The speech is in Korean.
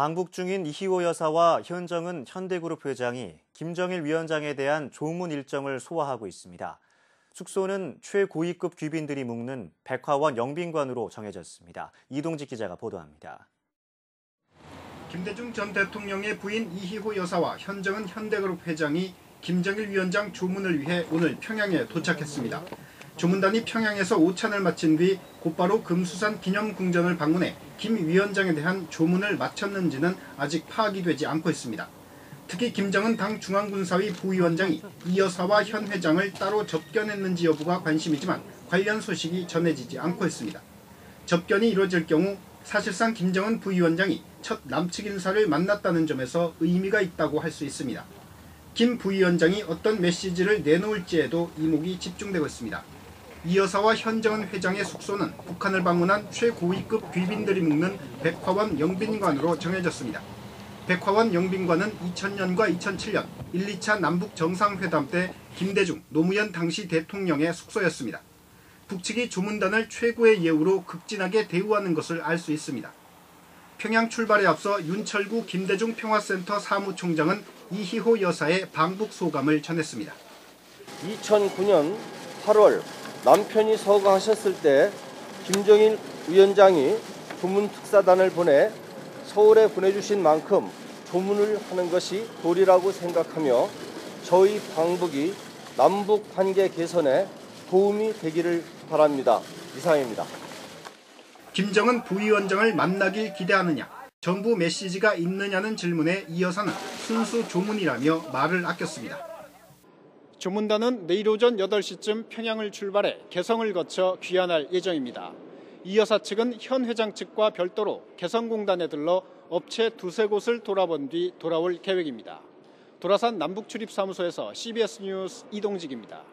방북 중인 이희호 여사와 현정은 현대그룹 회장이 김정일 위원장에 대한 조문 일정을 소화하고 있습니다. 숙소는 최고위급 귀빈들이 묵는 백화원 영빈관으로 정해졌습니다. 이동직 기자가 보도합니다. 김대중 전 대통령의 부인 이희호 여사와 현정은 현대그룹 회장이 김정일 위원장 조문을 위해 오늘 평양에 도착했습니다. 조문단이 평양에서 오찬을 마친 뒤 곧바로 금수산 기념궁전을 방문해 김 위원장에 대한 조문을 마쳤는지는 아직 파악이 되지 않고 있습니다. 특히 김정은 당 중앙군사위 부위원장이 이 여사와 현 회장을 따로 접견했는지 여부가 관심이지만 관련 소식이 전해지지 않고 있습니다. 접견이 이루어질 경우 사실상 김정은 부위원장이 첫 남측 인사를 만났다는 점에서 의미가 있다고 할 수 있습니다. 김 부위원장이 어떤 메시지를 내놓을지에도 이목이 집중되고 있습니다. 이 여사와 현정은 회장의 숙소는 북한을 방문한 최고위급 귀빈들이 묵는 백화원 영빈관으로 정해졌습니다. 백화원 영빈관은 2000년과 2007년 1, 2차 남북 정상회담 때 김대중, 노무현 당시 대통령의 숙소였습니다. 북측이 조문단을 최고의 예우로 극진하게 대우하는 것을 알 수 있습니다. 평양 출발에 앞서 윤철구 김대중 평화센터 사무총장은 이희호 여사의 방북 소감을 전했습니다. 2009년 8월 남편이 서거하셨을 때 김정일 위원장이 조문 특사단을 보내 서울에 보내주신 만큼 조문을 하는 것이 도리라고 생각하며 저희 방북이 남북 관계 개선에 도움이 되기를 바랍니다. 이상입니다. 김정은 부위원장을 만나길 기대하느냐, 정부 메시지가 있느냐는 질문에 이 여사는 순수 조문이라며 말을 아꼈습니다. 조문단은 내일 오전 8시쯤 평양을 출발해 개성을 거쳐 귀환할 예정입니다. 이 여사 측은 현 회장 측과 별도로 개성공단에 들러 업체 두세 곳을 돌아본 뒤 돌아올 계획입니다. 도라산 남북출입사무소에서 CBS 뉴스 이동직입니다.